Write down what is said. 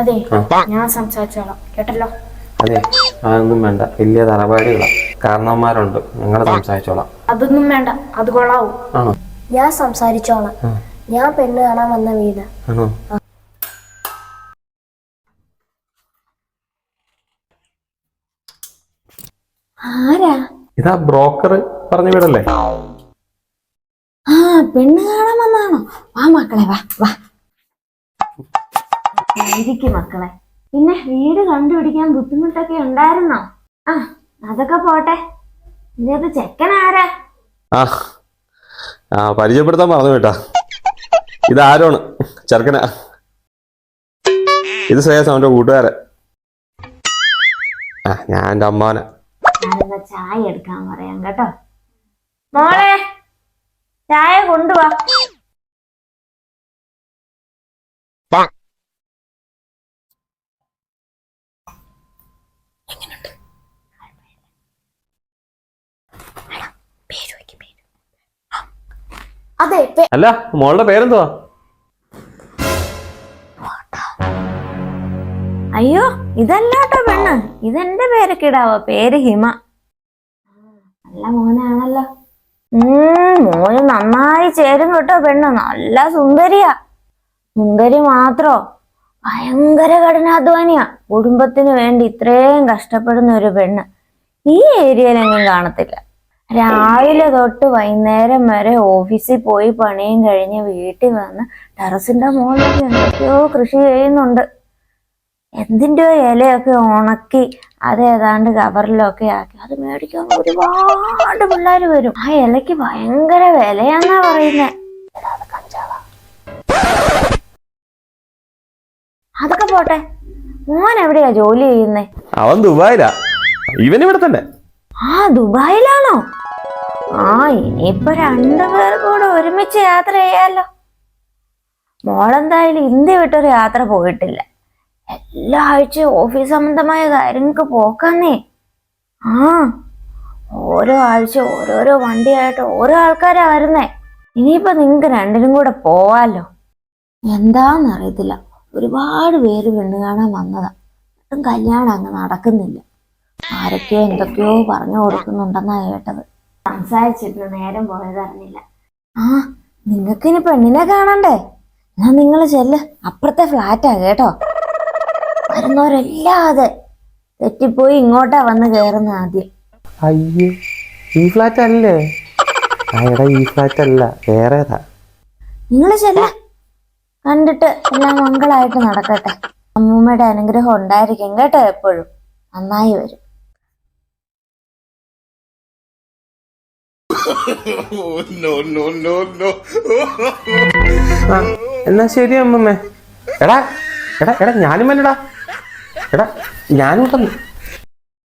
അതെ ഞാൻ സംസാരിച്ചോളാം. കേട്ടല്ലോ? അതെ അതൊന്നും വേണ്ട. വലിയ തറവാടികളാ. കാരണവന്മാരുണ്ട്. ഞങ്ങൾ സംസാരിച്ചോളാം. അതൊന്നും വേണ്ട. അത് കൊള്ളാവൂ. ആണോ? ഞാൻ സംസാരിച്ചോളാം. ഞാൻ പെണ്ണ് കാണാൻ വന്ന വീട്. ആണോ? ആരാ? ഇതാ ബ്രോക്കർ പറഞ്ഞു വിടല്ലേ? ആ പെണ്ണ് കാണാൻ വന്നാണോ വാ മക്കളെ വാ വാ. ഇരിക്കും മക്കളെ. പിന്നെ വീട് കണ്ടുപിടിക്കാൻ ബുദ്ധിമുട്ടൊക്കെ ഉണ്ടായിരുന്നോ? ആ അതൊക്കെ പോട്ടെ. ഇതിനകത്ത് ചെക്കൻ ആരാ? ആ ആ പരിചയപ്പെടുത്താൻ പറഞ്ഞു കേട്ടാ. ഇത് ആരോണ്? ചെറുക്കന. ഇത് ശ്രേയസ് അവന്റെ കൂട്ടുകാരൻ. ആ ഞാൻ എന്റെ അമ്മാനെ ചായ എടുക്കാൻ പറയാം കേട്ടോ. മോളെ ചായ കൊണ്ടുവാ. അതെ അല്ല മോളുടെ പേരെന്തുവാ? അയ്യോ ഇതല്ലാട്ടോ പെണ്ണ്. ഇതെന്റെ പേരൊക്കെ ഇടാവോ? പേര് ഹിമ. നല്ല മോനാണല്ലോ. ഉം മോന് നന്നായി ചേരും കേട്ടോ പെണ്ണ്. നല്ല സുന്ദരിയാ. സുന്ദരി മാത്രോ. ഭയങ്കര കഠിനാധ്വാനിയാ. കുടുംബത്തിന് വേണ്ടി ഇത്രയും കഷ്ടപ്പെടുന്ന ഒരു പെണ്ണ്. ഈ ഏരിയയിലെങ്ങും കാണത്തില്ല. രാവിലെ തൊട്ട് വൈകുന്നേരം വരെ ഓഫീസിൽ പോയി പണിയും കഴിഞ്ഞ് വീട്ടിൽ വന്ന് ടെറസിന്റെ മുകളിൽ എന്തൊക്കെയോ കൃഷി ചെയ്യുന്നുണ്ട്. എന്തിന്റെയോ ഇലയൊക്കെ ഉണക്കി അത് ഏതാണ്ട് കവറിലൊക്കെ ആക്കി. അത് മേടിക്കാൻ ഒരുപാട് പിള്ളേർ വരും. ആ ഇലയ്ക്ക് ഭയങ്കര വിലയാന്നാ പറയുന്നേ. അതൊക്കെ പോട്ടെ. മോൻ എവിടെയാ ജോലി ചെയ്യുന്നേ? അവൻ ദുബായിലാ. ഇവൻ ഇവിടെ തന്നെ. ആ ദുബായിലാണോ? ആ ഇനിയിപ്പൊ രണ്ടുപേർ കൂടെ ഒരുമിച്ച് യാത്ര ചെയ്യാലോ. മോളെന്തായാലും ഇന്ത്യ വിട്ടൊരു യാത്ര പോയിട്ടില്ല. എല്ലാ ആഴ്ചയും ഓഫീസ് സംബന്ധമായ കാര്യങ്ങൾക്ക് പോക്കാന്നേ. ആ ഓരോ ആഴ്ച ഓരോരോ വണ്ടിയായിട്ട് ഓരോ ആൾക്കാരാ വരുന്നേ ഇനിയിപ്പോ നിങ്ങക്ക് രണ്ടിനും കൂടെ പോവാലോ. എന്താന്നറിയത്തില്ല. ഒരുപാട് പേര് പെണ്ണ് കാണാൻ വന്നതാ കല്യാണം അങ്ങ് നടക്കുന്നില്ല. ആരൊക്കെയോ എന്തൊക്കെയോ പറഞ്ഞു കൊടുക്കുന്നുണ്ടെന്നാ കേട്ടത്. സംസാരിച്ചിട്ട് നേരം പോയതറിഞ്ഞില്ല ആ നിങ്ങൾക്ക് നിങ്ങൾക്കിനി പെണ്ണിനെ കാണണ്ടേ? എന്നാ നിങ്ങൾ ചെല്ല്. അപ്പുറത്തെ ഫ്ലാറ്റാ കേട്ടോ. വരുന്നവരല്ലാതെ തെറ്റിപ്പോയി ഇങ്ങോട്ടാ വന്ന് കേറുന്ന ആദ്യം. അയ്യേ ഈ ഫ്ലാറ്റ് അല്ലേ എടാ ഈ ഫ്ലാറ്റ് അല്ല വേറേതാ. നിങ്ങൾ ചെല്ല. കണ്ടിട്ട് എല്ലാം മംഗളായിട്ട് നടക്കട്ടെ. അമ്മൂമ്മയുടെ അനുഗ്രഹം ഉണ്ടായിരിക്കും കേട്ടോ എപ്പോഴും. നന്നായി വരും. എന്നാ ശരി അമ്മമ്മേ. എടാ എടാ എടാ ഞാനും വല്ലടാ എടാ ഞാനും ഉണ്ടെന്ന്